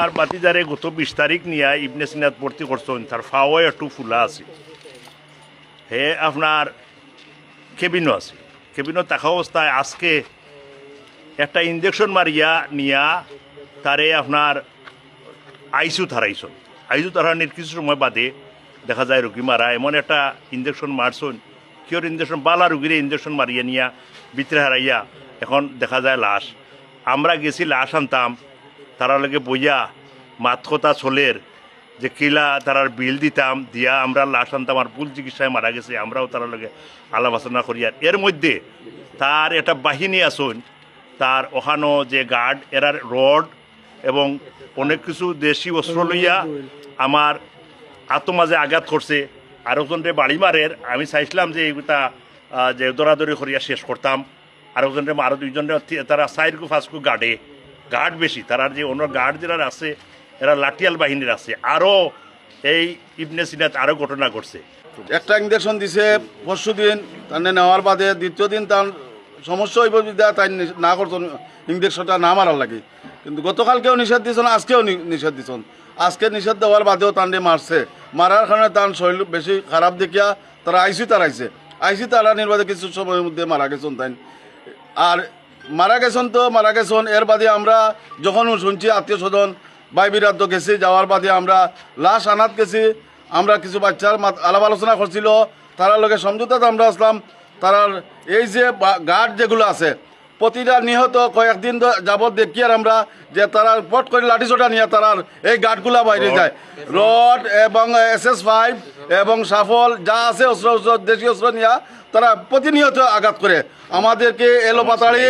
আর বাতিদারে গত বিশ তারিখ নিয়ে ইবনে সিনাত ভর্তি করছেন তার ফাওয়াই একটু ফুলা আছে হে আপনার কেবিনও আছে কেবিনও থাকা অবস্থায় আজকে একটা ইঞ্জেকশন মারিয়া নিয়া তারে আপনার আইসু থারাইছন আইসু থারানির কিছু সময় বাদে দেখা যায় রুগী মারা এমন একটা ইঞ্জেকশন মারছন কিয়র ইঞ্জেকশন বালা রুগীরে ইঞ্জেকশন মারিয়া নিয়া ভিতরে হারাইয়া এখন দেখা যায় লাশ। আমরা গেছি লাশ আনতাম তারা লগে বইয়া মাত কথা চলের যে কিলা তারার বিল দিতাম, দিয়া আমরা লাশ আনতাম আর ভুল চিকিৎসায় মারা গেছে, আমরাও তার লগে আলাপ আলোচনা করি। আর এর মধ্যে তার একটা বাহিনী আসুন তার ওখানো যে গার্ড, এরার রড এবং অনেক কিছু দেশি অস্ত্র লইয়া আমার আত্মমাঝে আঘাত করছে। আর ওজনরে বাড়ি মারের, আমি চাইছিলাম যে এইটা যে দৌড়াদৌড়ি করিয়া শেষ করতাম। আর ওজনরে আরও দুইজনে তারা সাইডকু ফাঁসকু গার্ডে। গার্ড বেশি, তারার যে অন্য গার্ড যারা আছে, এরা লাঠিয়াল বাহিনীর আছে। আরও এই ইবনে সিনাত আরও ঘটনা ঘটছে। একটা ইঞ্জেকশন দিছে পরশু দিন তার নেওয়ার বাদে দ্বিতীয় দিন তার সমস্যা হইব বিদ্যা তাই নি- করছেন ইঞ্জেকশনটা না মারার লাগে। কিন্তু গতকালকেও নিষেধ দিয়েছেন, আজকেও নিষেধ দিয়েছেন। আজকে নিষেধ দেওয়ার বাদেও তান্ডে মারছে। মারার কারণে তার শরীর বেশি খারাপ দেখিয়া তারা আইসি তারাইছে। আইসি তারা নির্বাচে কিছু সময়ের মধ্যে মারা গেছেন তাই। আর মারা গেছেন তো মারা গেছেন, এর বাদে আমরা যখন শুনছি আত্মীয় স্বজন, ভাই বিরাট গেছি, যাওয়ার বাদে আমরা লাশ আনাত গেছি। আমরা কিছু বাচ্চার আলাপ আলোচনা করছিল, তারার লগে সমঝোতাতে আমরা আসলাম। তারার এই যে গার্ড যেগুলো আছে প্রতিটা নিহত কয়েকদিন যাবৎ দেখি আর আমরা যে তারা পট করে লাঠি চোটা নিয়ে তারার এই গার্ডগুলা বাইরে যায়। রড এবং এস এস ফাইভ এবং সাফল যা আছে অস্ত্র অস্ত্র দেশীয় অস্ত্র নিয়ে তারা প্রতিনিয়ত আঘাত করে। আমাদেরকে এলোপাতাড়ি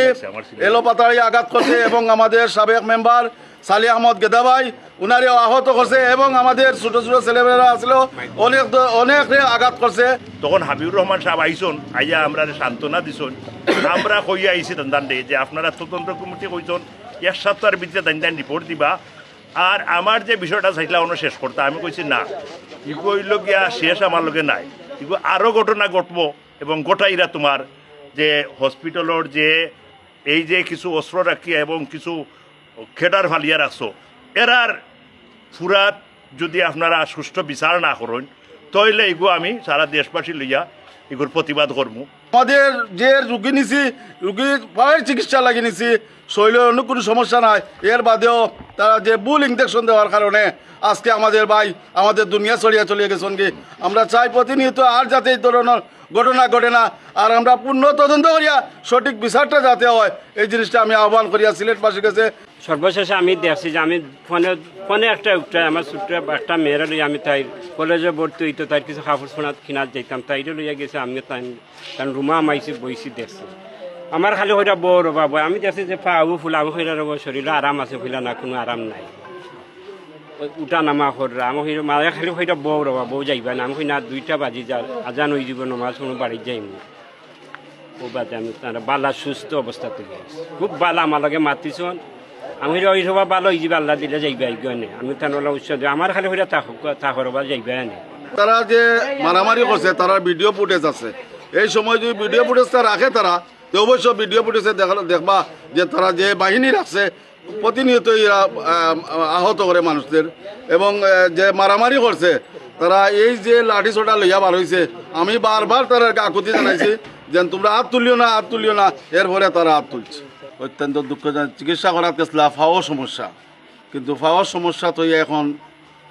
এলোপাতাড়ি আঘাত করছে এবং আমাদের সাবেক মেম্বার সালি আহমদ গেদাবাই, উনারেও আহত করছে এবং আমাদের ছোট ছোট ছেলেমেয়েরা আসলেও অনেক অনেক আঘাত করছে। তখন হাবিবুর রহমান সাহেব আইসন, আইয়া আমরা সান্ত্বনা দিছন আমরা কইয়া আইছি দান্ডে যে আপনারা তদন্ত কমিটি কইছন এক সপ্তাহের ভিতরে দান রিপোর্ট দিবা। আর আমার যে বিষয়টা চাইছিলাম অন্য শেষ করতে, আমি কইছি না। ইগো গিয়া শেষ আমার লগে নাই। ইগো আরও ঘটনা ঘটব এবং গোটাইরা তোমার যে হসপিটালের যে এই যে কিছু অস্ত্র রাখিয়া এবং কিছু খেডার ফালিয়া রাখছো। এরার ফুরাত যদি আপনারা সুষ্ঠু বিচার না করেন, তাইলে এগো আমি সারা দেশবাসী লইয়া এগুর প্রতিবাদ করব আমাদের যে রুগী নিছি রুগীর পায়ের চিকিৎসা লাগিয়ে নিছি শরীরের অন্য কোনো সমস্যা নাই। এর বাদেও তারা যে বুল ইঞ্জেকশন দেওয়ার কারণে আজকে আমাদের ভাই আমাদের দুনিয়া ছড়িয়ে চলিয়ে গেছেন কি? আমরা চাই প্রতিনিয়ত আর যাতে এই ধরনের ঘটনা ঘটে না, আর আমরা পূর্ণ তদন্ত করিয়া সঠিক বিচারটা যাতে হয়, এই জিনিসটা আমি আহ্বান করিয়া সিলেটবাসীর কাছে সর্বশেষে আমি দেখছি যে আমি ফোনে ফোনে একটা উঠে, আমার ছোট্ট একটা মেয়েরা লইয়া আমি তাই কলেজে ভর্তি হইতো তাই কিছু কাপড় ফোনাত কিনাত যাইতাম, তাইরে লইয়া গেছে আমি তাই কারণ রুমা মাইছি, বইছি, দেখছি। আমার খালি হইটা বউ রবা আমি দেখছি যে পা আগু ফুলা আমি হইরা রব, শরীরে আরাম আছে ফুলা না, কোনো আরাম নাই। উঠা নামা কররা, আমি হইরা মাঝে খালি হইটা বউ রবা বউ যাইবা না, আমি না দুইটা বাজি যা, আজান হয়ে যাব নমাজ কোনো বাড়ি যাইম ও বাদে আমি তারা বালা সুস্থ অবস্থাতে গেছি। খুব বালা, আমার লগে মাতিছন। আমি ওই সবা ভালো হয়ে যাবে আল্লাহ দিলে যাইবে আইগে আমি তানোলা উৎসাহ দিই আমার খালি তাহর বা যাইবে আনে তারা যে মারামারি করছে, তারা ভিডিও ফুটেজ আছে। এই সময় যদি ভিডিও ফুটেজটা রাখে তারা, তো অবশ্য ভিডিও ফুটেজে দেখা দেখবা যে তারা যে বাহিনী রাখছে, প্রতিনিয়ত আহত করে মানুষদের। এবং যে মারামারি করছে, তারা এই যে লাঠি ছোটা লইয়া বার হয়েছে আমি বারবার তারা আকুতি জানাইছি যে তোমরা হাত তুলিও না, হাত তুলিও না। এরপরে তারা হাত তুলছে। অত্যন্ত দুঃখজনক। চিকিৎসা করার গেছিলা ফাও সমস্যা। কিন্তু ফাওয়ার সমস্যা তো এখন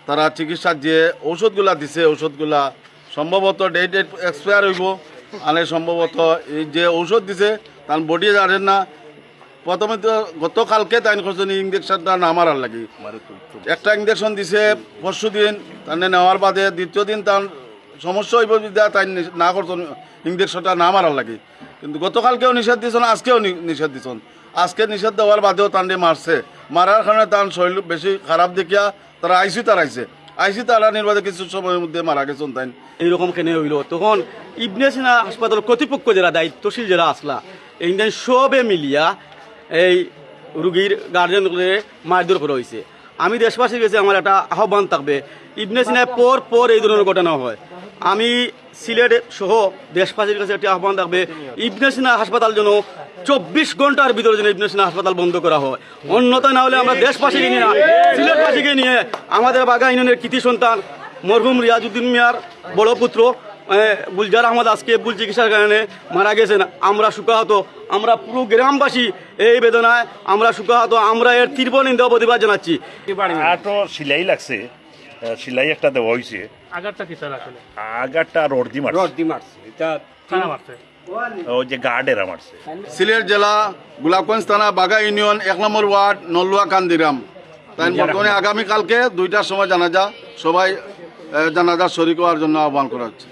তারা চিকিৎসার যে ঔষধগুলা দিছে, ঔষধগুলা সম্ভবত ডেট ডেট এক্সপায়ার হইব। আনে সম্ভবত এই যে ঔষধ দিছে, তার বডি জানেন না। প্রথমে তো গতকালকে তাই করছেন ইঞ্জেকশনটা না মারার লাগে। একটা ইঞ্জেকশন দিছে, পরশু দিন তার নেওয়ার বাদে দ্বিতীয় দিন তার সমস্যা হইব বিদ্যা তাই নি- করছেন ইঞ্জেকশনটা না মারার লাগে। কিন্তু গতকালকেও নিষেধ দিয়েছেন, আজকেও নিষেধ দিয়েছেন। আজকে নিষেধ দেওয়ার বাদেও তান্ডে মারছে। মারার কারণে তার শরীর বেশি খারাপ দেখিয়া তারা আইসি তারাইছে। আইসি তারা নির্বাচে কিছু সময়ের মধ্যে মারা গেছেন তাই। এইরকম কেন হইল? তখন ইবনে সিনা হাসপাতাল কর্তৃপক্ষ যারা দায়িত্বশীল যারা আসলা, এই সবে মিলিয়া এই রুগীর গার্জেনগুলো মারধর করা হয়েছে আমি দেশবাসীর কাছে আমার একটা আহ্বান থাকবে, ইবনে সিনায় পর পর এই ধরনের ঘটনা হয়। আমি সিলেট সহ দেশবাসীর কাছে একটি আহ্বান থাকবে, ইবনে সিনা হাসপাতাল যেন চব্বিশ ঘণ্টার ভিতরে যেন ইবনে সিনা হাসপাতাল বন্ধ করা হয়। অন্যথায় না হলে আমরা দেশবাসীকে নিয়ে সিলেটবাসীকে নিয়ে আমাদের বাগা ইউনিয়নের কৃতি সন্তান মরহুম রিয়াজুদ্দিন মিয়ার বড় পুত্র গুলজার আহমদ আজকে ভুল চিকিৎসার কারণে মারা গেছেন। আমরা সুখাহত, আমরা পুরো গ্রামবাসী এই বেদনায়, আমরা সুখাহত, আমরা এর তীব্র নিন্দা প্রতিবাদ জানাচ্ছি। সিলাই লাগছে। সিলাই একটা দেওয়া হয়েছে আগারটা কি স্যার আসলে? আগারটা রডদি মারছে। রডদি মারছে। এটা কারা মারছে? ওই যে গার্ডের মারছে। সিলেট জেলা গোলাপগঞ্জ থানা বাগা ইউনিয়ন এক নম্বর ওয়ার্ড নলুয়া কান্দিরাম। তাই বর্তমানে আগামীকালকে দুইটার সময় জানাজা সবাই জানাজা শরিক হওয়ার জন্য আহ্বান করা হচ্ছে।